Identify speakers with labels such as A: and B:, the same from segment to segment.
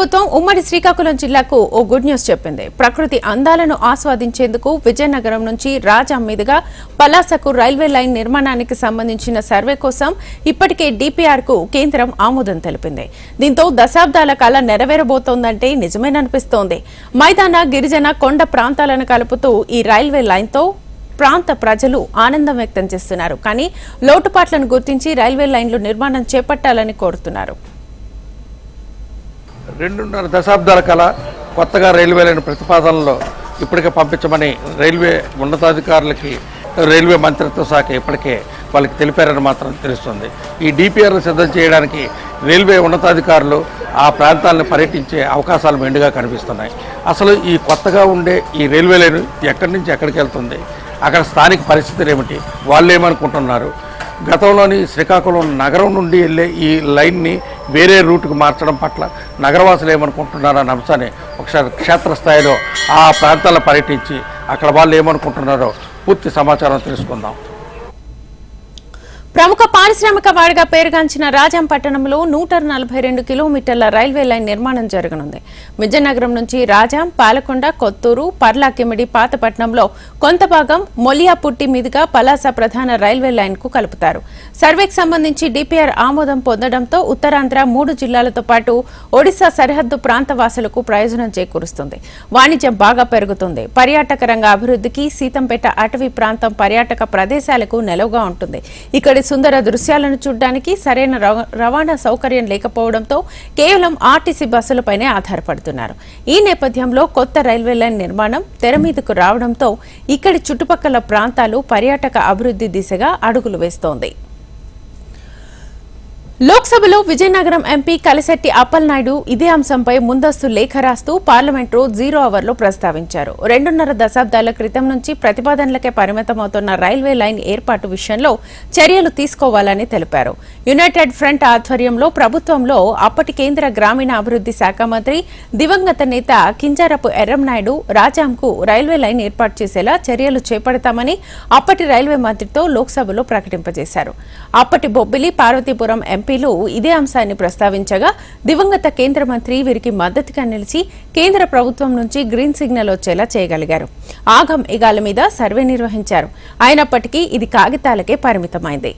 A: ప్రభుత్వం ఉమ్మడి శ్రీకాకుళం జిల్లాకు ఓ గుడ్ న్యూస్ చెప్పింది. ప్రకృతి అందాలను ఆస్వాదించేందుకు విజయనగరం నుంచి రాజా మీదుగా పలాసకు రైల్వే లైన్ నిర్మాణానికి సంబంధించిన సర్వే కోసం ఇప్పటికే డిపిఆర్కు కేంద్రం ఆమోదం తెలిపింది. దీంతో దశాబ్దాల కాల నెరవేరబోతోందంటే నిజమేననిపిస్తోంది. మైదాన గిరిజన కొండ ప్రాంతాలను కలుపుతూ ఈ రైల్వే లైన్తో ప్రాంత ప్రజలు ఆనందం వ్యక్తం చేస్తున్నారు. కానీ లోటుపాట్లను గుర్తించి రైల్వే లైన్లు నిర్మాణం చేపట్టాలని కోరుతున్నారు.
B: రెండున్నర దశాబ్దాల కల కొత్తగా రైల్వే లైన్ ప్రతిపాదనలో ఇప్పటికే పంపించమని రైల్వే ఉన్నతాధికారులకి రైల్వే మంత్రిత్వ శాఖ ఇప్పటికే వాళ్ళకి తెలిపారని మాత్రం తెలుస్తుంది. ఈ డిపిఆర్ను సిద్ధం చేయడానికి రైల్వే ఉన్నతాధికారులు ఆ ప్రాంతాలను పర్యటించే అవకాశాలు మెండుగా కనిపిస్తున్నాయి. అసలు ఈ కొత్తగా ఉండే ఈ రైల్వే లైన్ ఎక్కడి నుంచి ఎక్కడికి వెళ్తుంది? అక్కడ స్థానిక పరిస్థితులు ఏమిటి? వాళ్ళు ఏమనుకుంటున్నారు గతంలోని శ్రీకాకుళం నగరం నుండి వెళ్ళే ఈ లైన్ని వేరే రూట్కి మార్చడం పట్ల నగరవాసులు ఏమనుకుంటున్నారన్న అంశాన్ని ఒకసారి క్షేత్రస్థాయిలో ఆ ప్రాంతాల్లో పర్యటించి అక్కడ వాళ్ళు ఏమనుకుంటున్నారో పూర్తి సమాచారం తెలుసుకుందాం.
A: ప్రముఖ పారిశ్రామిక వాడిగా పేరుగాంచిన రాజాం పట్టణంలో నూట నలభై రెండు కిలోమీటర్ల రైల్వే లైన్ నిర్మాణం జరగనుంది. విజయనగరం నుంచి రాజాం పాలకొండ కొత్తూరు పర్లాకిమిడి పాతపట్నంలో కొంత భాగం మొలియాపుట్టి మీదుగా పలాస ప్రధాన రైల్వే లైన్కు కలుపుతారు. సర్వేకి సంబంధించి డిపిఆర్ ఆమోదం పొందడంతో ఉత్తరాంధ్ర మూడు జిల్లాలతో పాటు ఒడిశా సరిహద్దు ప్రాంత వాసులకు ప్రయోజనం చేకూరుస్తుంది. వాణిజ్యం బాగా పెరుగుతుంది. పర్యాటక రంగ అభివృద్ధికి సీతంపేట అటవీ ప్రాంతం పర్యాటక ప్రదేశాలకు నెలవుగా ఉంటుంది. ఇక్కడి సుందర దృశ్యాలను చూడడానికి సరైన రవాణా సౌకర్యం లేకపోవడంతో కేవలం ఆర్టీసీ బస్సులపైనే ఆధారపడుతున్నారు. ఈ నేపథ్యంలో కొత్త రైల్వే లైన్ నిర్మాణం తెర మీదకు రావడంతో ఇక్కడి చుట్టుపక్కల ప్రాంతాలు పర్యాటక అభివృద్ధి దిశగా అడుగులు వేస్తోంది. లోక్సభలో విజయనగరం ఎంపీ కలిశెట్టి అప్పలనాయుడు ఇదే అంశంపై ముందస్తు లేఖ రాస్తూ పార్లమెంట్లో జీరో అవర్లో ప్రస్తావించారు. రెండున్నర దశాబ్దాల క్రితం నుంచి ప్రతిపాదనలకే పరిమితమవుతున్న రైల్వే లైన్ ఏర్పాటు విషయంలో చర్యలు తీసుకోవాలని తెలిపారు. యునైటెడ్ ఫ్రంట్ ఆధ్వర్యంలో ప్రభుత్వంలో అప్పటి కేంద్ర గ్రామీణ అభివృద్ధి శాఖ మంత్రి దివంగత నేత కింజారపు ఎర్రంనాయుడు రాజాంకు రైల్వే లైన్ ఏర్పాటు చేసేలా చర్యలు చేపడతామని అప్పటి రైల్వే మంత్రితో లోక్సభలో ప్రకటింపజేశారు. అప్పటి బొబ్బిలి పార్వతీపురం ఎంపీలు ఇదే అంశాన్ని ప్రస్తావించగా దివంగత కేంద్ర మంత్రి వీరికి మద్దతుగా నిలిచి కేంద్ర ప్రభుత్వం నుంచి గ్రీన్ సిగ్నల్ వచ్చేలా చేయగలిగారు. ఆగం ఇగాల మీద సర్వే నిర్వహించారు. అయినప్పటికీ ఇది కాగితాలకే పరిమితమైంది.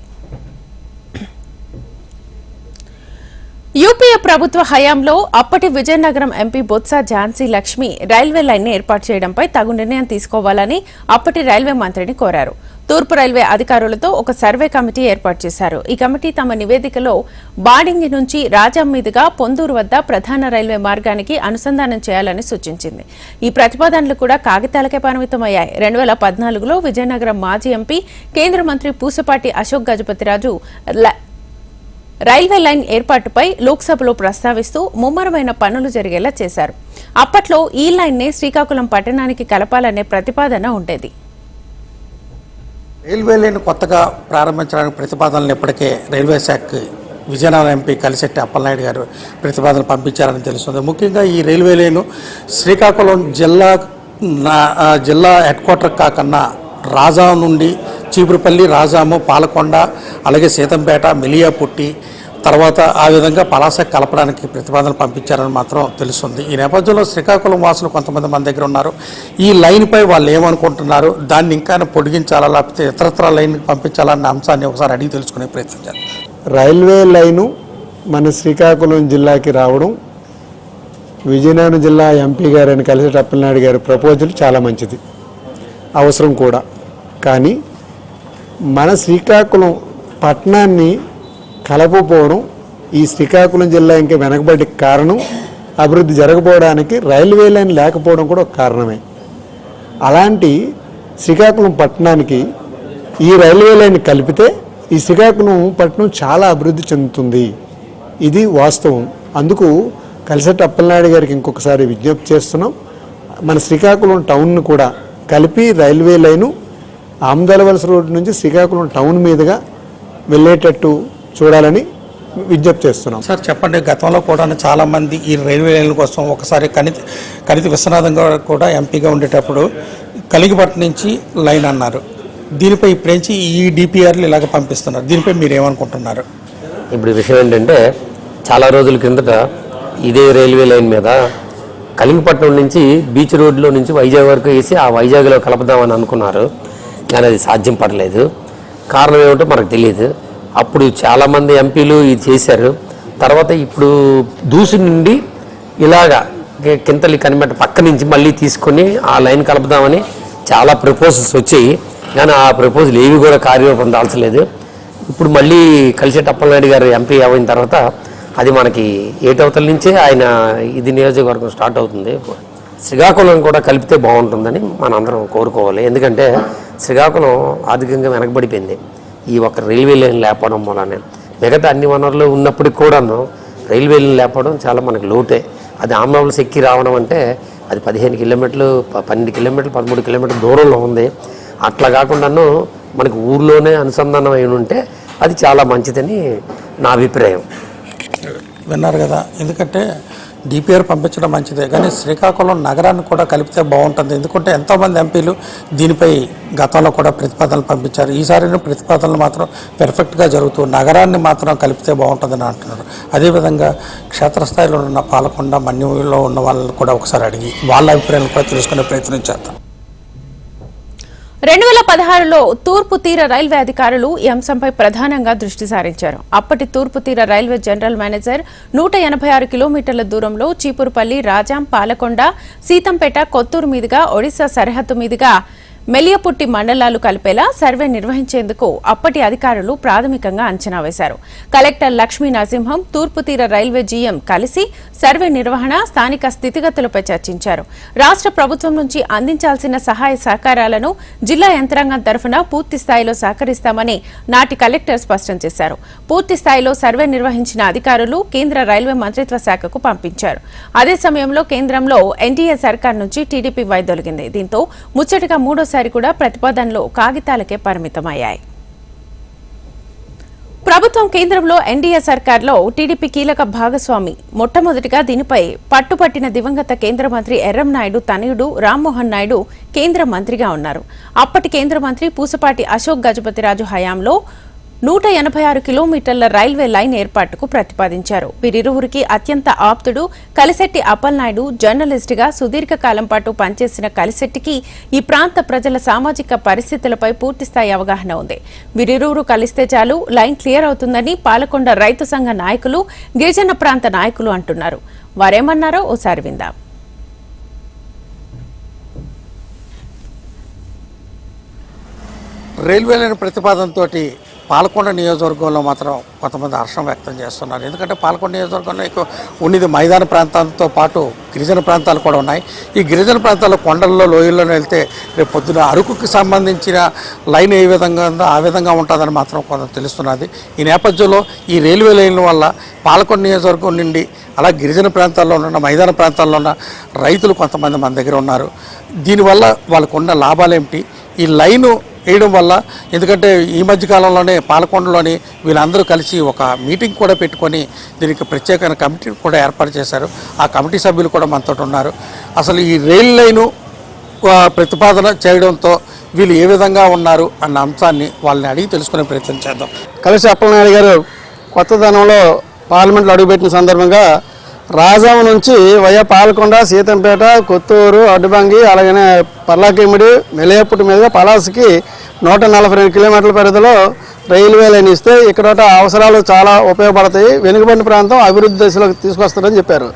A: యూపీఏ ప్రభుత్వ హయాంలో అప్పటి Vizianagaram MP Botsa Jhansi Lakshmi railway line ఏర్పాటు చేయడంపై తగు నిర్ణయం తీసుకోవాలని అప్పటి రైల్వే మంత్రిని కోరారు. తూర్పు రైల్వే అధికారులతో ఒక సర్వే కమిటీ ఏర్పాటు చేశారు. ఈ కమిటీ తమ నివేదికలో బాడింగి నుంచి రాజాం మీదుగా పొందూరు వద్ద ప్రధాన రైల్వే మార్గానికి అనుసంధానం చేయాలని సూచించింది. ఈ ప్రతిపాదనలు కూడా కాగితాలకే పరిమితమయ్యాయి. రెండు వేల పద్నాలుగులో విజయనగరం మాజీ ఎంపీ కేంద్ర మంత్రి పూసపాటి అశోక్ గజపతిరాజు రైల్వే లైన్ ఏర్పాటుపై లోక్సభలో ప్రస్తావిస్తూ ముమ్మరమైన పనులు జరిగేలా చేశారు. అప్పట్లో ఈ లైన్నే శ్రీకాకుళం పట్టణానికి కలపాలనే ప్రతిపాదన ఉండేది.
B: రైల్వే లైన్ కొత్తగా ప్రారంభించడానికి ప్రతిపాదనలు ఇప్పటికే రైల్వే శాఖకి విజయనగరం ఎంపీ కలిశెట్టి అప్పలనాయుడు గారు ప్రతిపాదన పంపించారని తెలుస్తుంది. ముఖ్యంగా ఈ రైల్వే లైన్ శ్రీకాకుళం జిల్లా నా- జిల్లా హెడ్ క్వార్టర్ కాకన్నా రాజా నుండి చీపురుపల్లి రాజాము పాలకొండ అలాగే సీతంపేట మిలియాపుట్టి తర్వాత ఆ విధంగా పలాస కలపడానికి ప్రతిపాదనలు పంపించారని మాత్రం తెలుస్తుంది. ఈ నేపథ్యంలో శ్రీకాకుళం వాసులు కొంతమంది మన దగ్గర ఉన్నారు. ఈ లైన్పై వాళ్ళు ఏమనుకుంటున్నారు? దాన్ని ఇంకా పొడిగించాలా? లేకపోతే ఇతరత్ర లైన్ పంపించాలన్న అంశాన్ని ఒకసారి అడిగి తెలుసుకునే ప్రయత్నించారు
C: రైల్వే లైను మన శ్రీకాకుళం జిల్లాకి రావడం విజయనగరం జిల్లా ఎంపీ గారిని కలిసి అప్పలనాయుడు గారి ప్రపోజల్ చాలా మంచిది. అవసరం కూడా. కానీ మన శ్రీకాకుళం పట్టణాన్ని కలపపోవడం ఈ శ్రీకాకుళం జిల్లా ఇంకా వెనకబడి కారణం అభివృద్ధి జరగపోవడానికి రైల్వే లైన్ లేకపోవడం కూడా ఒక కారణమే. అలాంటి శ్రీకాకుళం పట్టణానికి ఈ రైల్వే లైన్ కలిపితే ఈ శ్రీకాకుళం పట్టణం చాలా అభివృద్ధి చెందుతుంది. ఇది వాస్తవం. అందుకు కలిసెట్టి అప్పలనాయుడు గారికి ఇంకొకసారి విజ్ఞప్తి చేస్తున్నాం. మన శ్రీకాకుళం టౌన్ను కూడా కలిపి రైల్వే లైను ఆమదలవలస రోడ్డు నుంచి శ్రీకాకుళం టౌన్ మీదుగా వెళ్ళేటట్టు చూడాలని విజ్ఞప్తి చేస్తున్నాం.
B: సార్ చెప్పండి. గతంలో కూడా చాలా మంది ఈ రైల్వే లైన్ల కోసం ఒకసారి కనిత కనిత విశ్వనాథం గారు కూడా ఎంపీగా ఉండేటప్పుడు కలిగిపట్నం నుంచి లైన్ అన్నారు. దీనిపై ఇప్పుడేంచి ఈ డిపిఆర్లు ఇలాగ పంపిస్తున్నారు. దీనిపై మీరు ఏమనుకుంటున్నారు
D: ఇప్పుడు విషయం ఏంటంటే చాలా రోజుల కిందట ఇదే రైల్వే లైన్ మీద కలింగపట్నం నుంచి బీచ్ రోడ్లో నుంచి వైజాగ్ వరకు వేసి ఆ వైజాగ్లో కలుపుదామని అనుకున్నారు. కానీ అది సాధ్యం పడలేదు. కారణం ఏమిటో మనకు తెలియదు. అప్పుడు చాలామంది ఎంపీలు ఇది చేశారు. తర్వాత ఇప్పుడు దూసు నుండి ఇలాగా కి- కింతలి కనిపెట్ట పక్క నుంచి మళ్ళీ తీసుకొని ఆ లైన్ కలుపుదామని చాలా ప్రపోజల్స్ వచ్చాయి. కానీ ఆ ప్రపోజల్ ఏవి కూడా కార్యరూపం దాల్చలేదు. ఇప్పుడు మళ్ళీ కలిసే అప్పలనాయుడు గారు ఎంపీ అయిన తర్వాత అది మనకి ఏటవతల నుంచే ఆయన ఇది నియోజకవర్గం స్టార్ట్ అవుతుంది. శ్రీకాకుళం కూడా కలిపితే బాగుంటుందని మనందరం కోరుకోవాలి. ఎందుకంటే శ్రీకాకుళం ఆర్థికంగా వెనకబడిపోయింది. ఈ ఒక రైల్వే లైన్ లేకపోవడం వలన. మిగతా అన్ని వనరులు ఉన్నప్పటికి కూడాను రైల్వే లైన్ లేకపోవడం చాలా మనకు లోటే. అది ఆమ్రాబుల్స్ ఎక్కి రావడం అంటే అది పదిహేను కిలోమీటర్లు పన్నెండు కిలోమీటర్లు పదమూడు కిలోమీటర్ల దూరంలో ఉంది. అట్లా కాకుండాను మనకు ఊర్లోనే అనుసంధానం అయి ఉంటే అది చాలా మంచిదని నా అభిప్రాయం.
B: విన్నారు కదా. ఎందుకంటే డిపిఆర్ పంపించడం మంచిదే. కానీ శ్రీకాకుళం నగరాన్ని కూడా కలిపితే బాగుంటుంది. ఎందుకంటే ఎంతోమంది ఎంపీలు దీనిపై గతంలో కూడా ప్రతిపాదనలు పంపించారు. ఈసారి ప్రతిపాదనలు మాత్రం పెర్ఫెక్ట్గా జరుగుతూ నగరాన్ని మాత్రం కలిపితే బాగుంటుందని అంటున్నారు. అదేవిధంగా క్షేత్రస్థాయిలో ఉన్న పాలకొండ మన్యంలో ఉన్న వాళ్ళని కూడా ఒకసారి అడిగి వాళ్ళ అభిప్రాయాలు కూడా తెలుసుకునే ప్రయత్నం చేద్దాం.
A: రెండు వేల పదహారులో తూర్పు తీర రైల్వే అధికారులు ఈ అంశంపై ప్రధానంగా దృష్టి సారించారు. అప్పటి తూర్పు తీర రైల్వే జనరల్ మేనేజర్ నూట ఎనభై ఆరు కిలోమీటర్ల దూరంలో చీపురుపల్లి రాజాం పాలకొండ సీతంపేట కొత్తూరు మీదుగా ఒడిశా సరిహద్దు మీదుగా మెలియపుట్టి మండలాలు కలిపేలా సర్వే నిర్వహించేందుకు అప్పటి అధికారులు ప్రాథమికంగా అంచనా వేశారు. కలెక్టర్ లక్ష్మీ నరసింహం తూర్పు తీర రైల్వే జీఎం కలిసి సర్వే నిర్వహణ స్థానిక స్థితిగతులపై చర్చించారు. రాష్ట్ర ప్రభుత్వం నుంచి అందించాల్సిన సహాయ సహకారాలను జిల్లా యంత్రాంగం తరఫున పూర్తి స్థాయిలో సహకరిస్తామని నాటి కలెక్టర్ స్పష్టం చేశారు. పూర్తి స్థాయిలో సర్వే నిర్వహించిన అధికారులు కేంద్ర రైల్వే మంత్రిత్వ శాఖకు పంపించారు. అదే సమయంలో కేంద్రంలో ఎన్డీఏ సర్కార్ నుంచి టీడీపీ వైదొలిగింది దీంతో ముచ్చటగా మూడోసారి కూడా ప్రతిపాదనలు కాగితాలకే పరిమితమయ్యాయి. ప్రభుత్వం కేంద్రంలో ఎన్డీఏ సర్కార్లో టీడీపీ కీలక భాగస్వామి. మొట్టమొదటిగా దీనిపై పట్టుపట్టిన దివంగత కేంద్ర మంత్రి ఎర్రం నాయుడు తనయుడు రామ్మోహన్ నాయుడు కేంద్ర మంత్రిగా ఉన్నారు. అప్పటి కేంద్ర మంత్రి పూసపాటి అశోక్ గజపతిరాజు హయాంలో నూట ఎనభై ఆరు కిలోమీటర్ల రైల్వే లైన్ ఏర్పాటుకు ప్రతిపాదించారు. వీరిరువురికి అత్యంత ఆప్తుడు కలిశెట్టి అప్పలనాయుడు జర్నలిస్టుగా సుదీర్ఘకాలం పాటు పనిచేసిన కలిశెట్టికి ఈ ప్రాంత ప్రజల సామాజిక పరిస్థితులపై పూర్తిస్థాయి అవగాహన ఉంది. వీరిరువురు కలిస్తే చాలు లైన్ క్లియర్ అవుతుందని పాలకొండ రైతు సంఘ నాయకులు గిరిజన ప్రాంత నాయకులు అంటున్నారు. వారేమన్నారో ఓసారి విందాం.
B: రైల్వే లైన్ ప్రతిపాదనతో పాలకొండ నియోజకవర్గంలో మాత్రం కొంతమంది హర్షం వ్యక్తం చేస్తున్నారు. ఎందుకంటే పాలకొండ నియోజకవర్గంలో ఎక్కువ ఉన్నది మైదాన ప్రాంతాలతో పాటు గిరిజన ప్రాంతాలు కూడా ఉన్నాయి. ఈ గిరిజన ప్రాంతాల్లో కొండల్లో లోయల్లో వెళ్తే రేపు పొద్దున అరుకుకి సంబంధించిన లైన్ ఏ విధంగా ఉందో ఆ విధంగా ఉంటుందని మాత్రం కొంత తెలుస్తున్నది. ఈ నేపథ్యంలో ఈ రైల్వే లైన్ల వల్ల పాలకొండ నియోజకవర్గం నుండి అలా గిరిజన ప్రాంతాల్లో ఉన్న మైదాన ప్రాంతాల్లో ఉన్న రైతులు కొంతమంది మన దగ్గర ఉన్నారు. దీనివల్ల వాళ్ళకున్న లాభాలేమిటి? లాభాలు ఏమిటి ఈ లైను వేయడం వల్ల ఎందుకంటే ఈ మధ్య కాలంలోనే పాలకొండలోని వీళ్ళందరూ కలిసి ఒక మీటింగ్ కూడా పెట్టుకొని దీనికి ప్రత్యేకమైన కమిటీ కూడా ఏర్పాటు చేశారు. ఆ కమిటీ సభ్యులు కూడా మనతో ఉన్నారు. అసలు ఈ రైల్ లైను ప్రతిపాదన చేయడంతో వీళ్ళు ఏ విధంగా ఉన్నారు అన్న అంశాన్ని వాళ్ళని అడిగి తెలుసుకునే ప్రయత్నం చేద్దాం.
C: కలిసి అప్పలనాయుడు గారు కొత్తదనంలో పార్లమెంట్లో అడుగుపెట్టిన సందర్భంగా రాజాం నుంచి వయ్య పాలకొండ సీతంపేట కొత్తూరు అడ్డుబంగి అలాగనే పర్లాకిమిడి మెలియపుట్టు మీద పలాసుకి నూట నలభై రెండు కిలోమీటర్ల పరిధిలో రైల్వే లైన్ ఇస్తే ఇక్కడ అవసరాలు చాలా ఉపయోగపడతాయి. వెనుకబడిన ప్రాంతం అభివృద్ధి దశలోకి తీసుకొస్తారని చెప్పారు.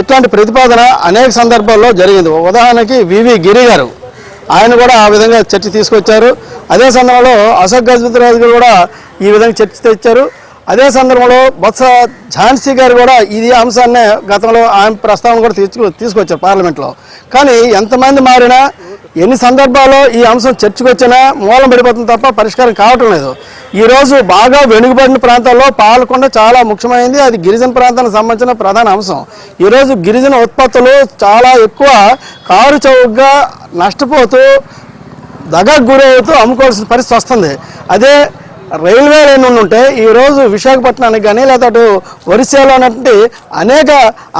C: ఇట్లాంటి ప్రతిపాదన అనేక సందర్భాల్లో జరిగింది. ఉదాహరణకి వివి గిరి గారు ఆయన కూడా ఆ విధంగా చర్చ తీసుకొచ్చారు. అదే సందర్భంలో అశోక్ గజపతిరాజు గారు కూడా ఈ విధంగా చర్చ తెచ్చారు. అదే సందర్భంలో బొత్స ఝాన్సీ గారు కూడా ఇది అంశాన్ని గతంలో ఆయన ప్రస్తావన కూడా తీసుకు తీసుకొచ్చారు పార్లమెంట్లో. కానీ ఎంతమంది మారినా ఎన్ని సందర్భాల్లో ఈ అంశం చర్చకు వచ్చినా మూలం పడిపోతుంది తప్ప పరిష్కారం కావటం లేదు. ఈరోజు బాగా వెనుకబడిన ప్రాంతాల్లో పాలకొండ చాలా ముఖ్యమైనది అది గిరిజన ప్రాంతానికి సంబంధించిన ప్రధాన అంశం. ఈరోజు గిరిజన ఉత్పత్తులు చాలా ఎక్కువ కారు చౌకగా నష్టపోతూ దగకు గురవుతూ అమ్ముకోవాల్సిన పరిస్థితి వస్తుంది. అదే రైల్వే లైన్ ఉండి ఉంటే ఈరోజు విశాఖపట్నానికి కానీ లేదా అటు ఒరిస్సాలో ఉన్నటువంటి అనేక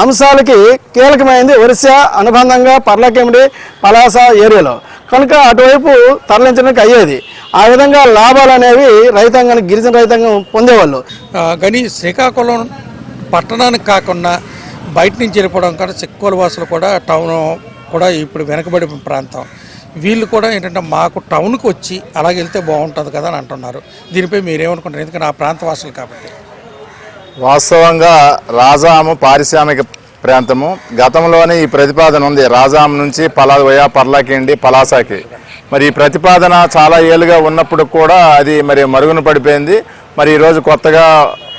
C: అంశాలకి కీలకమైంది ఒరిస్సా అనుబంధంగా పర్లకెమిడి పలాస ఏరియాలో. కనుక అటువైపు తరలించడానికి అయ్యేది. ఆ విధంగా లాభాలు అనేవి రైతాంగానికి గిరిజన రైతాంగం పొందేవాళ్ళు.
B: కానీ శ్రీకాకుళం పట్టణానికి కాకుండా
E: బయట నుంచి వెళ్ళిపోవడం కన్నా చిక్కోలు వాసులు కూడా టౌన్ కూడా ఇప్పుడు వెనకబడి ప్రాంతం. వీళ్ళు కూడా ఏంటంటే మాకు టౌన్కి వచ్చి అలాగే వెళ్తే బాగుంటుంది కదా అని అంటున్నారు. దీనిపై మీరేమనుకుంటారు? ఎందుకంటే ఆ ప్రాంత వాసులు కాబట్టి.
F: వాస్తవంగా రాజాము పారిశ్రామిక ప్రాంతము. గతంలోనే ఈ ప్రతిపాదన ఉంది. రాజాం నుంచి పలా పర్లాకేండి పలాసాకి. మరి ఈ ప్రతిపాదన చాలా ఏళ్ళుగా ఉన్నప్పుడు కూడా అది మరి మరుగున పడిపోయింది. మరి ఈరోజు కొత్తగా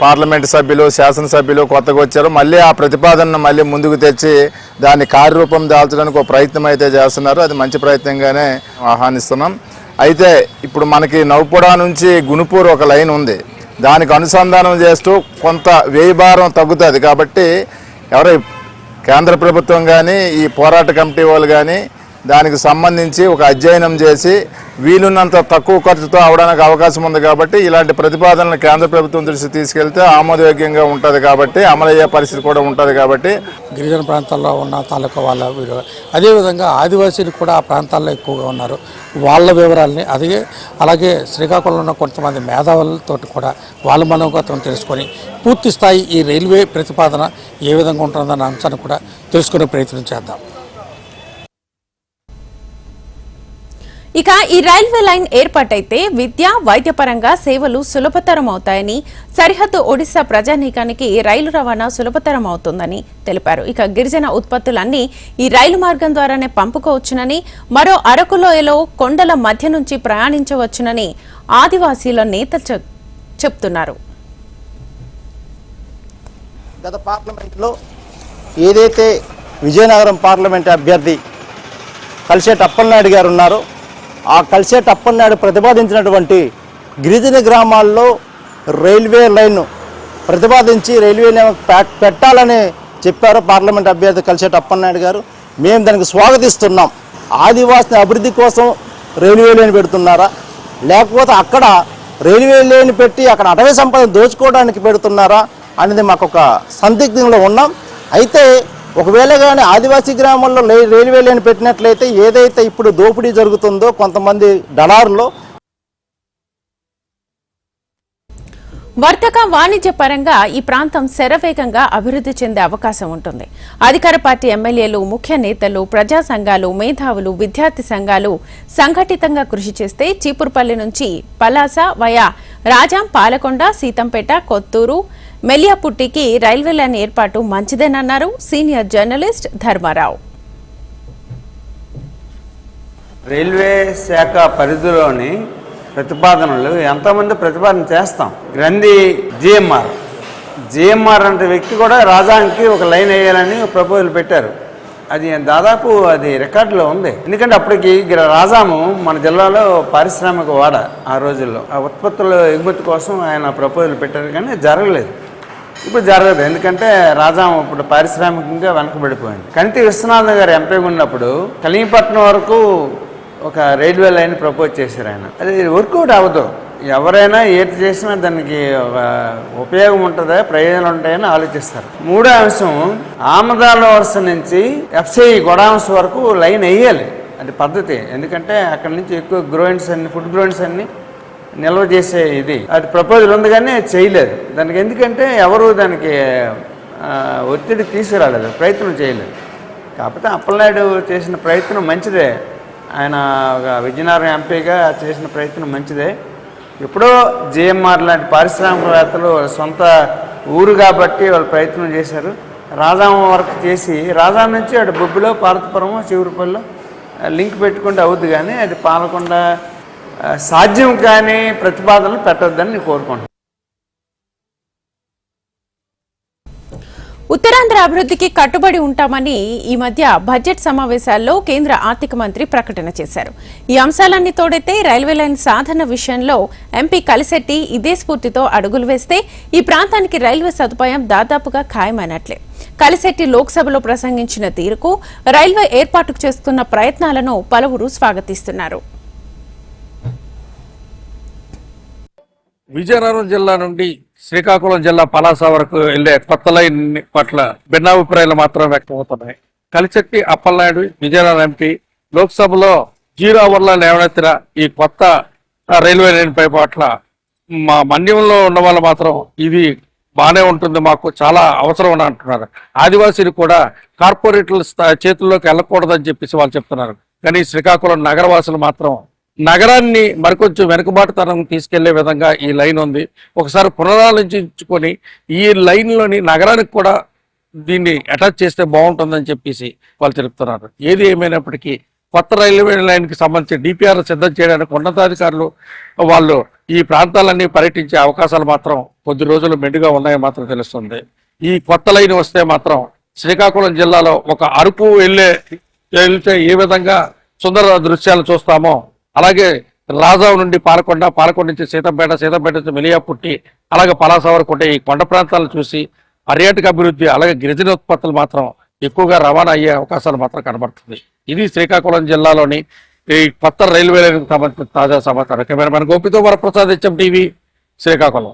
F: పార్లమెంట్ సభ్యులు శాసనసభ్యులు కొత్తగా వచ్చారు. మళ్ళీ ఆ ప్రతిపాదనను మళ్ళీ ముందుకు తెచ్చి దాన్ని కార్యరూపం దాల్చడానికి ఒక ప్రయత్నం అయితే చేస్తున్నారు. అది మంచి ప్రయత్నంగానే ఆహ్వానిస్తున్నాం. అయితే ఇప్పుడు మనకి నౌపుడా నుంచి గునుపూర్ ఒక లైన్ ఉంది. దానికి అనుసంధానం చేస్తూ కొంత వ్యయ భారం తగ్గుతుంది. కాబట్టి ఎవరై కేంద్ర ప్రభుత్వం కానీ ఈ పోరాట కమిటీ వాళ్ళు కానీ దానికి సంబంధించి ఒక అధ్యయనం చేసి వీలున్నంత తక్కువ ఖర్చుతో అవడానికి అవకాశం ఉంది కాబట్టి ఇలాంటి ప్రతిపాదనలు కేంద్ర ప్రభుత్వం దృష్టికి తీసుకెళ్తే ఆమోదయోగ్యంగా ఉంటుంది కాబట్టి అమలయ్యే పరిస్థితి కూడా ఉంటుంది కాబట్టి.
E: గిరిజన ప్రాంతాల్లో ఉన్న తాలూకా వాళ్ళ అదేవిధంగా ఆదివాసీలు కూడా ఆ ప్రాంతాల్లో ఎక్కువగా ఉన్నారు. వాళ్ళ వివరాలని అదే అలాగే శ్రీకాకుళంలో ఉన్న కొంతమంది మేధావులతో కూడా వాళ్ళ మనోగతం తెలుసుకొని పూర్తి స్థాయి ఈ రైల్వే ప్రతిపాదన ఏ విధంగా ఉంటుందన్న అంశాన్ని కూడా తెలుసుకునే ప్రయత్నం చేద్దాం.
A: ఇక ఈ రైల్వే లైన్ ఏర్పాటైతే విద్య వైద్యపరంగా సేవలు సులభతరం అవుతాయని సరిహద్దు ఒడిశా ప్రజానీకానికి రైలు రవాణా సులభతరం అవుతుందని తెలిపారు. ఇక గిరిజన ఉత్పత్తులన్నీ ఈ రైలు మార్గం ద్వారానే పంపుకోవచ్చునని మరో అరకులోయలో కొండల మధ్య నుంచి ప్రయాణించవచ్చునని ఆదివాసీల నేత చెప్- చెప్తున్నారు.
G: గత పార్లమెంట్లో ఏదైతే విజయనగరం పార్లమెంట్ అభ్యర్థి కలిసే అప్పలనాయుడు గారు ఉన్నారో ఆ కలిసే అప్పలనాయుడు ప్రతిపాదించినటువంటి గిరిజన గ్రామాల్లో రైల్వే లైన్ ప్రతిపాదించి రైల్వే లైన్ పె- పెట్టాలని చెప్పారు పార్లమెంట్ అభ్యర్థి కలిసే టప్పన్నాయుడు గారు. మేము దానికి స్వాగతిస్తున్నాం. ఆదివాసి అభివృద్ధి కోసం రైల్వే లైన్ పెడుతున్నారా? లేకపోతే అక్కడ రైల్వే లైన్ పెట్టి అక్కడ అటవీ సంపద దోచుకోవడానికి పెడుతున్నారా? అనేది మాకు ఒక సందిగ్ధంలో ఉన్నాం. అయితే ఒకవేళ కానీ ఆదివాసీ గ్రామాల్లో రైల్వే లైన్ పెట్టినట్లయితే ఏదైతే ఇప్పుడు దోపిడీ జరుగుతుందో కొంతమంది దళారులో
A: వర్తక వాణిజ్య పరంగా ఈ ప్రాంతం శరవేగంగా అభివృద్ధి చెందే అవకాశం ఉంటుంది. అధికార పార్టీ ఎమ్మెల్యేలు ముఖ్య నేతలు ప్రజా సంఘాలు మేధావులు విద్యార్థి సంఘాలు సంఘటితంగా కృషి చేస్తే చీపురుపల్లి నుంచి పలాస వయా రాజాం పాలకొండ సీతంపేట కొత్తూరు మెలియాపుట్టికి రైల్వే లైన్ ఏర్పాటు మంచిదేనన్నారు సీనియర్ జర్నలిస్ట్ ధర్మారావు.
H: రైల్వే శాఖ పరిధిలోని ప్రతిపాదనలు ఎంతోమంది ప్రతిపాదన చేస్తాం? గ్రంథి జిఎంఆర్ జిఎంఆర్ అంటే వ్యక్తి కూడా రాజానికి ఒక లైన్ వేయాలని ప్రపోజల్ పెట్టారు. అది దాదాపు అది రికార్డులో ఉంది. ఎందుకంటే అప్పటికి గిర- రాజాము మన జిల్లాలో పారిశ్రామిక వాడ ఆ రోజుల్లో. ఆ ఉత్పత్తుల ఎగుమతి కోసం ఆయన ప్రపోజల్ పెట్టారు కానీ జరగలేదు. ఇప్పుడు జరగదు. ఎందుకంటే రాజా ఇప్పుడు పారిశ్రామికంగా వెనకబడిపోయింది. కంటి విశ్వనాథ్ గారు ఎంపీగా ఉన్నప్పుడు కలింగపట్నం వరకు ఒక రైల్వే లైన్ ప్రపోజ్ చేశారు ఆయన. అది వర్కౌట్ అవ్వదు. ఎవరైనా ఏది చేసినా దానికి ఒక ఉపయోగం ఉంటుందా ప్రయోజనాలు ఉంటాయని ఆలోచిస్తారు. మూడో అంశం ఆమదాల వరుస నుంచి ఎఫ్సిఐ గొడాంస్ వరకు లైన్ వేయాలి. అది పద్ధతి. ఎందుకంటే అక్కడ నుంచి ఎక్కువ గ్రోయిన్స్ అన్ని ఫుడ్ గ్రోయిన్స్ అన్ని నిల్వ చేసే ఇది. అది ప్రపోజల్ ఉంది కానీ చేయలేదు. దానికి ఎందుకంటే ఎవరు దానికి ఒత్తిడి తీసుకురాలేదు. ప్రయత్నం చేయలేదు. కాకపోతే అప్పలనాయుడు చేసిన ప్రయత్నం మంచిదే. ఆయన ఒక విజయనగరం ఎంపీగా చేసిన ప్రయత్నం మంచిదే. ఎప్పుడో జేఎంఆర్ లాంటి పారిశ్రామికవేత్తలు సొంత ఊరు కాబట్టి వాళ్ళు ప్రయత్నం చేశారు. రాజామ వరకు చేసి రాజాం నుంచి అటు బొబ్బిలో పార్వతపురం చివరిపల్లిలో లింక్ పెట్టుకుంటే అవుద్ది కానీ అది పాలకొండ సాధ్యం కాని ప్రతిపాదనలు పెట్టొద్దని నేను కోరుకుంటున్నాను.
A: ఉత్తరాంధ్ర అభివృద్ధికి కట్టుబడి ఉంటామని ఈ మధ్య బడ్జెట్ సమావేశాల్లో కేంద్ర ఆర్థిక మంత్రి ప్రకటన చేశారు. ఈ అంశాలన్నీ తోడైతే రైల్వే లైన్ సాధన విషయంలో ఎంపీ కలిశెట్టి ఇదే స్ఫూర్తితో అడుగులు వేస్తే ఈ ప్రాంతానికి రైల్వే సదుపాయం దాదాపుగా ఖాయమైనట్లే. కలిశెట్టి లోక్సభలో ప్రసంగించిన తీరుకు రైల్వే ఏర్పాటుకు చేస్తున్న ప్రయత్నాలను పలువురు స్వాగతిస్తున్నారు.
B: విజయనగరం జిల్లా నుండి శ్రీకాకుళం జిల్లా పలాస వరకు వెళ్ళే కొత్త లైన్ పట్ల భిన్నాభిప్రాయాలు మాత్రం వ్యక్తమవుతున్నాయి. కలిచెట్టి అప్పలనాయుడు విజయనగరం ఎంపీ లోక్సభలో జీరో అవర్ల లేవనెత్తిన ఈ కొత్త రైల్వే లైన్ పై పట్ల మా మన్యంలో ఉన్న వాళ్ళు మాత్రం ఇది బాగానే ఉంటుంది మాకు చాలా అవసరం అని అంటున్నారు. ఆదివాసీలు కూడా కార్పొరేట్ల చేతుల్లోకి వెళ్ళకూడదని చెప్పేసి వాళ్ళు చెప్తున్నారు. కానీ శ్రీకాకుళం నగరవాసులు మాత్రం నగరాన్ని మరికొంచెం వెనుకబాటుతనం తీసుకెళ్ళే విధంగా ఈ లైన్ ఉంది. ఒకసారి పునరాలోచించుకొని ఈ లైన్లోని నగరానికి కూడా దీన్ని అటాచ్ చేస్తే బాగుంటుందని చెప్పేసి వాళ్ళు తెలుపుతున్నారు ఏది ఏమైనప్పటికీ కొత్త రైల్వే లైన్కి సంబంధించి డిపిఆర్ సిద్ధం చేయడానికి ఉన్నతాధికారులు వాళ్ళు ఈ ప్రాంతాలన్నీ పర్యటించే అవకాశాలు మాత్రం కొద్ది రోజులు మెండుగా ఉన్నాయని మాత్రం తెలుస్తుంది. ఈ కొత్త లైన్ వస్తే మాత్రం శ్రీకాకుళం జిల్లాలో ఒక అరుపు వెళ్ళే వెళ్తే ఏ విధంగా సుందర దృశ్యాలు చూస్తామో అలాగే రాజావు నుండి పాలకొండ పాలకొండ నుంచి సీతంపేట సీతంపేట నుంచి మెలియాపుట్టి అలాగే పలాస వరకు ఉంటే ఈ కొండ ప్రాంతాలను చూసి పర్యాటక అభివృద్ధి అలాగే గిరిజన ఉత్పత్తులు మాత్రం ఎక్కువగా రవాణా అయ్యే అవకాశాలు మాత్రం కనబడుతుంది. ఇది శ్రీకాకుళం జిల్లాలోని ఈ కొత్త రైల్వే లైన్కి సంబంధించిన తాజా సమాచారం. కెమెరామెన్ గోపితో వరప్రసాద్ హెచ్ఎం టీవీ శ్రీకాకుళం.